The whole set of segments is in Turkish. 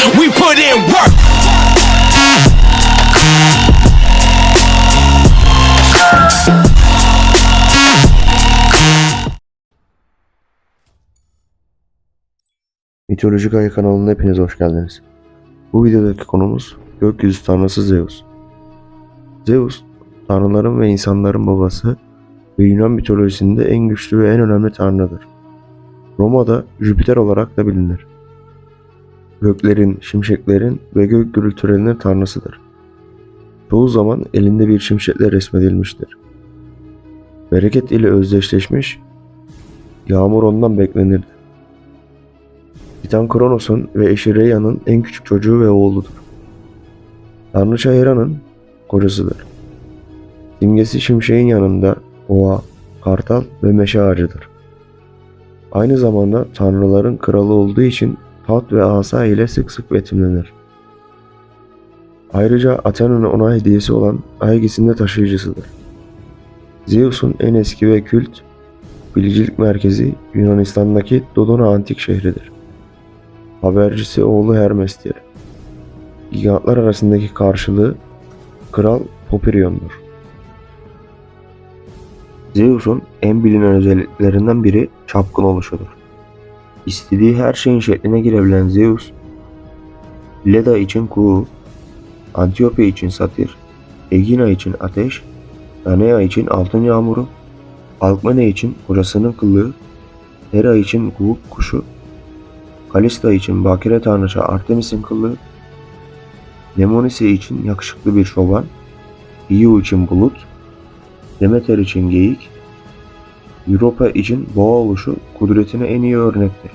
We put in work. Mitolojik Ayı kanalına hepiniz hoş geldiniz. Bu videodaki konumuz gökyüzü tanrısı Zeus. Zeus, tanrıların ve insanların babası ve Yunan mitolojisinde en güçlü ve en önemli tanrıdır. Roma'da Jüpiter olarak da bilinir. Göklerin, şimşeklerin ve gök gürültülerinin tanrısıdır. Çoğu zaman elinde bir şimşekle resmedilmiştir. Bereket ile özdeşleşmiş, yağmur ondan beklenirdi. Titan Kronos'un ve eşi Rhea'nın en küçük çocuğu ve oğludur. Tanrıça Hera'nın kocasıdır. Simgesi şimşeğin yanında boğa, kartal ve meşe ağacıdır. Aynı zamanda tanrıların kralı olduğu için taht ve asa ile sık sık betimlenir. Ayrıca Athena'nın ona hediyesi olan Aegis'in de taşıyıcısıdır. Zeus'un en eski ve kült bilicilik merkezi Yunanistan'daki Dodona antik şehridir. Habercisi oğlu Hermes'tir. Gigantlar arasındaki karşılığı Kral Popirion'dur. Zeus'un en bilinen özelliklerinden biri çapkın oluşudur. İstediği her şeyin şekline girebilen Zeus, Leda için kuğu, Antiope için satir, Egina için ateş, Danea için altın yağmuru, Alkmene için kocasının kılığı, Hera için guguk kuşu, Kalista için bakire tanrıça Artemis'in kılığı, Nemonise için yakışıklı bir çoban, Io için bulut, Demeter için geyik, Europa için boğa oluşu kudretine en iyi örnektir.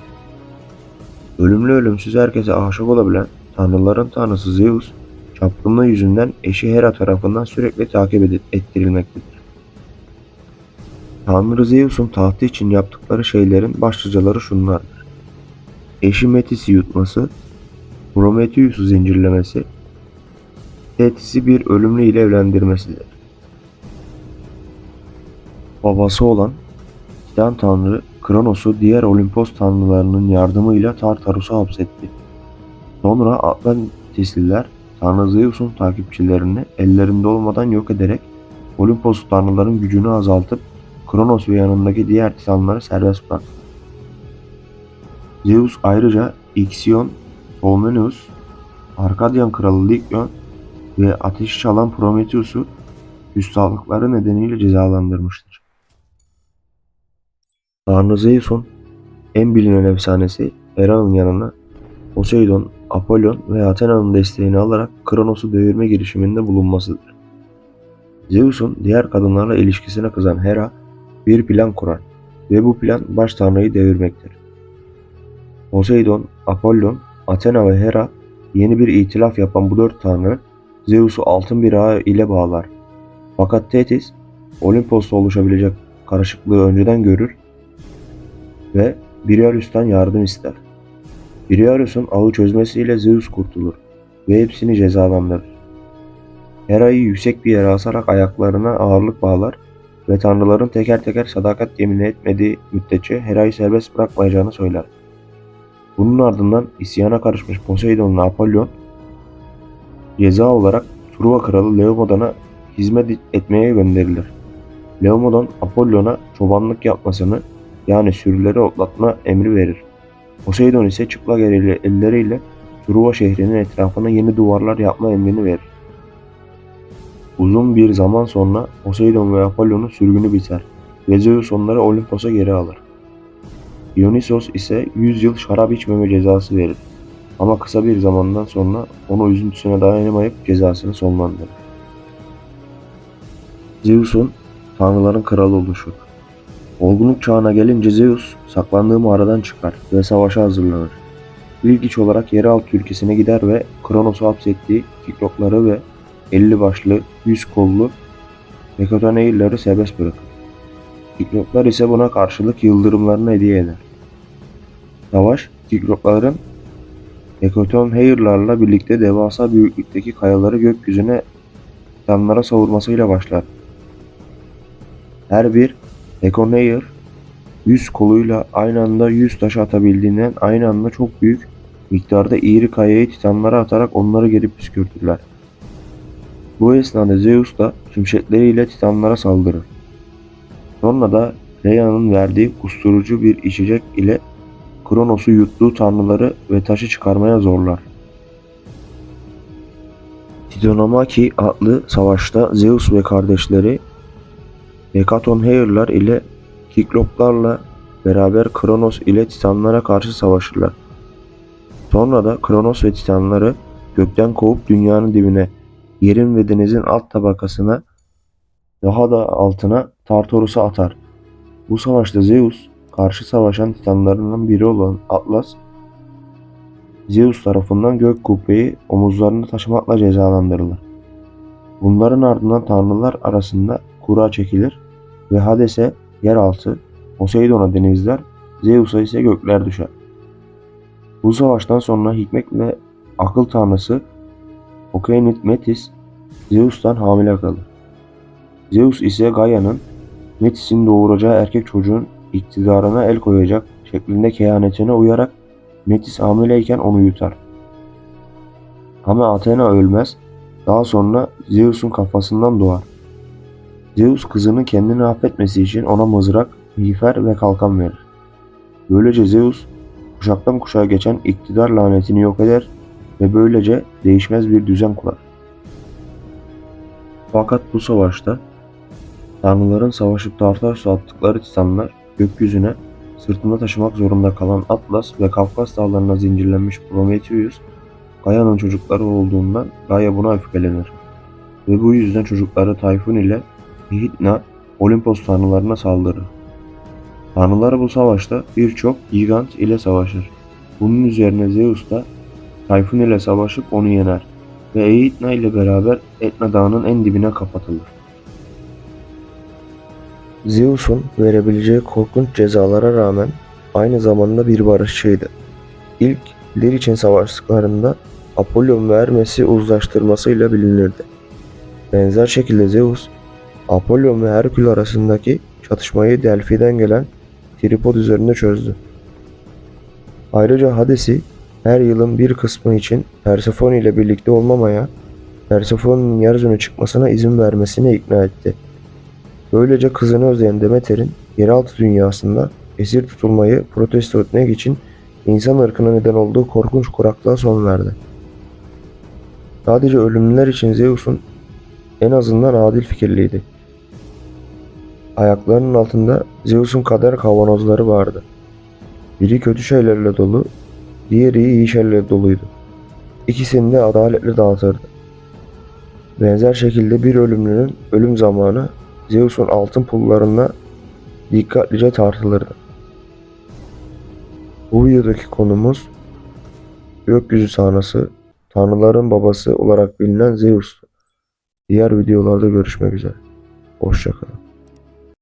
Ölümlü ölümsüz herkese aşık olabilen tanrıların tanrısı Zeus, çapkınlığı yüzünden eşi Hera tarafından sürekli takip ettirilmektedir. Tanrı Zeus'un tahtı için yaptıkları şeylerin başlıcaları şunlardır. Eşi Metis'i yutması, Prometheus'u zincirlemesi, Thetis'i bir ölümlü ile evlendirmesidir. Babası olan Titan tanrı Kronos'u diğer Olimpos tanrılarının yardımıyla Tartarus'a hapsetti. Sonra Atlantisliler Tanrı Zeus'un takipçilerini ellerinde olmadan yok ederek Olimpos tanrıların gücünü azaltıp Kronos ve yanındaki diğer titanları serbest bıraktı. Zeus ayrıca Ixion, Solmenus, Arkadyan kralı Likyon ve ateşi çalan Prometheus'u üstadlıkları nedeniyle cezalandırmıştır. Tanrı Zeus'un en bilinen efsanesi Hera'nın yanına Poseidon, Apollon ve Athena'nın desteğini alarak Kronos'u devirme girişiminde bulunmasıdır. Zeus'un diğer kadınlarla ilişkisine kızan Hera bir plan kurar ve bu plan baş tanrıyı devirmektir. Poseidon, Apollon, Athena ve Hera yeni bir itilaf yapan bu dört tanrı Zeus'u altın bir ağ ile bağlar. Fakat Thetis Olimpos'ta oluşabilecek karışıklığı önceden görür ve Briareus'tan yardım ister. Briareus'un ağı çözmesiyle Zeus kurtulur ve hepsini cezalandırır. Hera'yı yüksek bir yere asarak ayaklarına ağırlık bağlar ve tanrıların teker teker sadakat yemini etmediği müddetçe Hera'yı serbest bırakmayacağını söyler. Bunun ardından isyana karışmış Poseidon'la Apollon ceza olarak Truva kralı Laomedon'a hizmet etmeye gönderilir. Laomedon Apollon'a çobanlık yapmasını yani sürüleri otlatma emri verir. Poseidon ise çıplak elleriyle Truva şehrinin etrafına yeni duvarlar yapma emrini verir. Uzun bir zaman sonra Poseidon ve Apollon'un sürgünü biter ve Zeus onları Olimpos'a geri alır. Dionysos ise 100 yıl şarap içmeme cezası verir. Ama kısa bir zamandan sonra onu üzüntüsüne dayanamayıp cezasını sonlandırır. Zeus'un tanrıların kralı oluşu. Olgunluk çağına gelince Zeus saklandığı mağaradan çıkar ve savaşa hazırlanır. İlk iş olarak yeraltı ülkesine gider ve Kronos'u hapsettiği Kiklopları ve 50 başlı, 100 kollu Hekatoneileri serbest bırakır. Kikloplar ise buna karşılık yıldırımlarını hediye eder. Savaş, Kiklopların Hekatonheir'larla birlikte devasa büyüklükteki kayaları gökyüzüne titanlara savurmasıyla başlar. Her bir Hekatonheir 100 koluyla aynı anda 100 taş atabildiğinden aynı anda çok büyük miktarda iri kayayı titanlara atarak onları geri püskürtürler. Bu esnada Zeus da şimşekleriyle titanlara saldırır. Sonra da Rhea'nın verdiği kusturucu bir içecek ile Kronos'u yuttuğu tanrıları ve taşı çıkarmaya zorlar. Tidonomaki adlı savaşta Zeus ve kardeşleri Hekaton Heir'lar ile Kikloplarla beraber Kronos ile Titanlara karşı savaşırlar. Sonra da Kronos ve Titanları gökten kovup dünyanın dibine, yerin ve denizin alt tabakasına, daha da altına Tartarus'a atar. Bu savaşta Zeus, karşı savaşan Titanlarından biri olan Atlas, Zeus tarafından gök kubbeyi omuzlarında taşımakla cezalandırılır. Bunların ardından tanrılar arasında kura çekilir ve Hades'e yeraltı, Poseidon'a denizler, Zeus'a ise gökler düşer. Bu savaştan sonra hikmet ve akıl tanrısı Okeanid Metis Zeus'tan hamile kalır. Zeus ise Gaia'nın Metis'in doğuracağı erkek çocuğun iktidarına el koyacak şeklinde kehanetine uyarak Metis hamileyken onu yutar. Ama Athena ölmez. Daha sonra Zeus'un kafasından doğar. Zeus kızını kendini affetmesi için ona mızrak, miğfer ve kalkan verir. Böylece Zeus kuşaktan kuşağa geçen iktidar lanetini yok eder ve böylece değişmez bir düzen kurar. Fakat bu savaşta tanrıların savaşıp Tartarus'a attıkları titanlar gökyüzüne sırtında taşımak zorunda kalan Atlas ve Kafkas dağlarına zincirlenmiş Prometheus, Gaia'nın çocukları olduğundan Gaia buna öfkelenir. Ve bu yüzden çocukları Tayfun ile Hidna Olimpos tanrılarına saldırır. Tanrılar bu savaşta birçok gigant ile savaşır. Bunun üzerine Zeus da Tayfun ile savaşıp onu yener ve Eidna ile beraber Etna Dağı'nın en dibine kapatılır. Zeus'un verebileceği korkunç cezalara rağmen aynı zamanda bir barışçıydı. İlk Lir için savaştıklarında Apollon ve Hermes'i uzlaştırmasıyla bilinirdi. Benzer şekilde Zeus, Apollon ve Herkül arasındaki çatışmayı Delphi'den gelen tripod üzerinde çözdü. Ayrıca Hades'i her yılın bir kısmı için Persephone ile birlikte olmamaya, Persephone'nin yeryüzüne çıkmasına izin vermesine ikna etti. Böylece kızını özleyen Demeter'in yeraltı dünyasında esir tutulmayı protesto etmek için insan ırkına neden olduğu korkunç kuraklığa son verdi. Sadece ölümlüler için Zeus'un en azından adil fikirliydi. Ayaklarının altında Zeus'un kader kavanozları vardı. Biri kötü şeylerle dolu, diğeri iyi şeylerle doluydu. İkisini de adaletle dağıtırdı. Benzer şekilde bir ölümlünün ölüm zamanı Zeus'un altın pullarına dikkatlice tartılırdı. Bu videodaki konumuz gökyüzü tanrısı, tanrıların babası olarak bilinen Zeus'tu. Diğer videolarda görüşmek üzere. Hoşçakalın.